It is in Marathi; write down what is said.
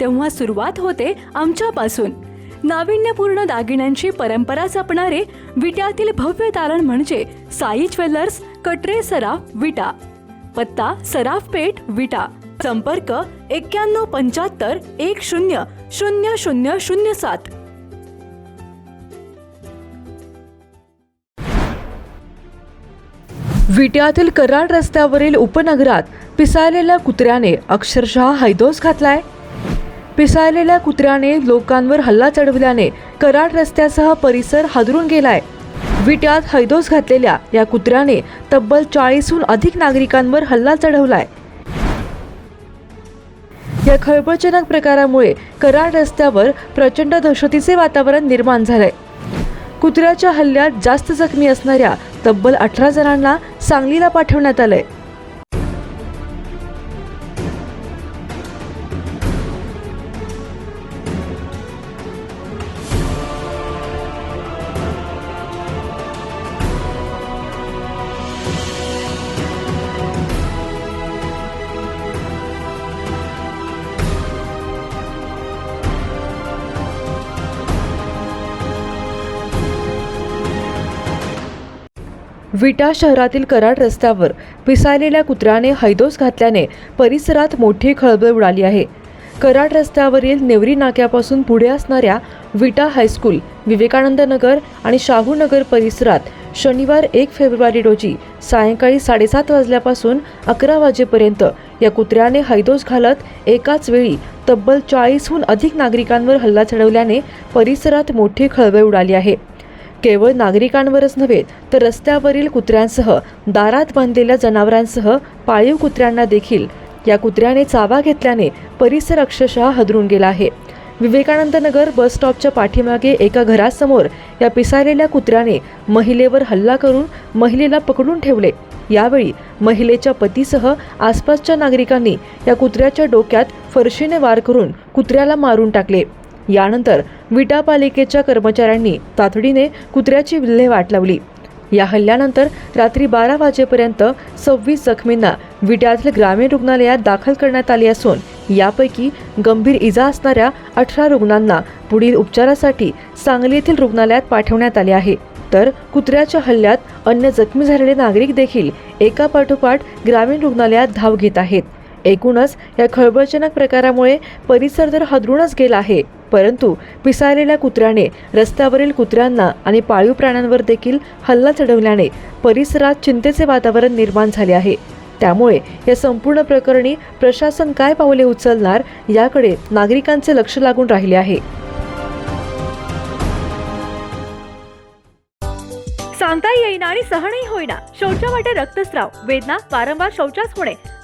तेव्हा सुरुवात होते आमच्यापासून. नाविन्यपूर्ण दागिन्यांची परंपरा जपणारे विट्यातील भव्य तारण म्हणजे साई ज्वेलर्स कटरे सराफ विटा. पत्ता सराफ पेठ विटा. संपर्क एक्क्याण्णव पंच्याहत्तर एक शून्य शून्य शून्य शून्य सात. विट्यातील कराड रस्त्यावरील उपनगरात पिसाळलेल्या कुत्र्याने अक्षरशः हैदोस घातलाय. पिसाळलेल्या कुत्र्याने लोकांवर हल्ला चढवल्याने कराड रस्त्यासह परिसर हादरून गेलाय. विट्यात हैदोस घातलेल्या या कुत्र्याने तब्बल चाळीसहून अधिक नागरिकांवर हल्ला चढवलाय. या खळबळजनक प्रकारामुळे कराड रस्त्यावर प्रचंड दहशतीचे वातावरण निर्माण झालंय. कुत्र्याच्या हल्ल्यात जास्त जखमी असणाऱ्या तब्बल अठरा जणांना सांगलीला पाठवण्यात आलंय. विटा शहरातील कराड रस्त्यावर पिसाळलेल्या कुत्र्याने हैदोस घातल्याने परिसरात मोठी खळबळ उडाली आहे. कराड रस्त्यावरील नेवरी नाक्यापासून पुढे असणाऱ्या विटा हायस्कूल विवेकानंद नगर आणि शाहू नगर परिसरात शनिवार एक फेब्रुवारी रोजी सायंकाळी साडेसात वाजल्यापासून अकरा वाजेपर्यंत या कुत्र्याने हैदोस घालत एकाच वेळी तब्बल चाळीसहून अधिक नागरिकांवर हल्ला चढवल्याने परिसरात मोठी खळबळ उडाली आहे. केवळ नागरिकांवरच नव्हे तर रस्त्यावरील कुत्र्यांसह दारात बांधलेल्या जनावरांसह पाळीव कुत्र्यांना देखील. या कुत्र्याने चावा घेतल्याने परिसर अक्षरशः हदरून गेला आहे. विवेकानंद नगर बस स्टॉपच्या पाठीमागे एका घरासमोर या पिसाळलेल्या कुत्र्याने महिलेवर हल्ला करून महिलेला पकडून ठेवले. यावेळी महिलेच्या पतीसह आसपासच्या नागरिकांनी या कुत्र्याच्या डोक्यात फरशीने वार करून कुत्र्याला मारून टाकले. यानंतर विटा पालिकेच्या कर्मचाऱ्यांनी तातडीने कुत्र्याची विल्हेवाट लावली. या हल्ल्यानंतर रात्री बारा वाजेपर्यंत सव्वीस जखमींना विट्यातील ग्रामीण रुग्णालयात दाखल करण्यात आले असून यापैकी गंभीर इजा असणाऱ्या अठरा रुग्णांना पुढील उपचारासाठी सांगली येथील रुग्णालयात पाठवण्यात आले आहे. तर कुत्र्याच्या हल्ल्यात अन्य जखमी झालेले नागरिक देखील एका पाठोपाठ ग्रामीण रुग्णालयात धाव घेत आहेत. एकूणच या खळबळजनक प्रकारामुळे परिसर तर हदरूनच गेला आहे. परंतु पिसाळलेल्या कुत्र्याने रस्त्यावरील कुत्र्यांना आणि पाळीव प्राण्यांवर देखील हल्ला चढवल्याने परिसरात चिंतेचे वातावरण निर्माण झाले आहे. त्यामुळे या संपूर्ण प्रकरणी प्रशासन काय पावले उचलणार याकडे नागरिकांचे लक्ष लागून राहिले आहे. सांगता येईना आणि सहनही होईना. शौचावाटे रक्तस्राव वेदना वारंवार शौचास होणे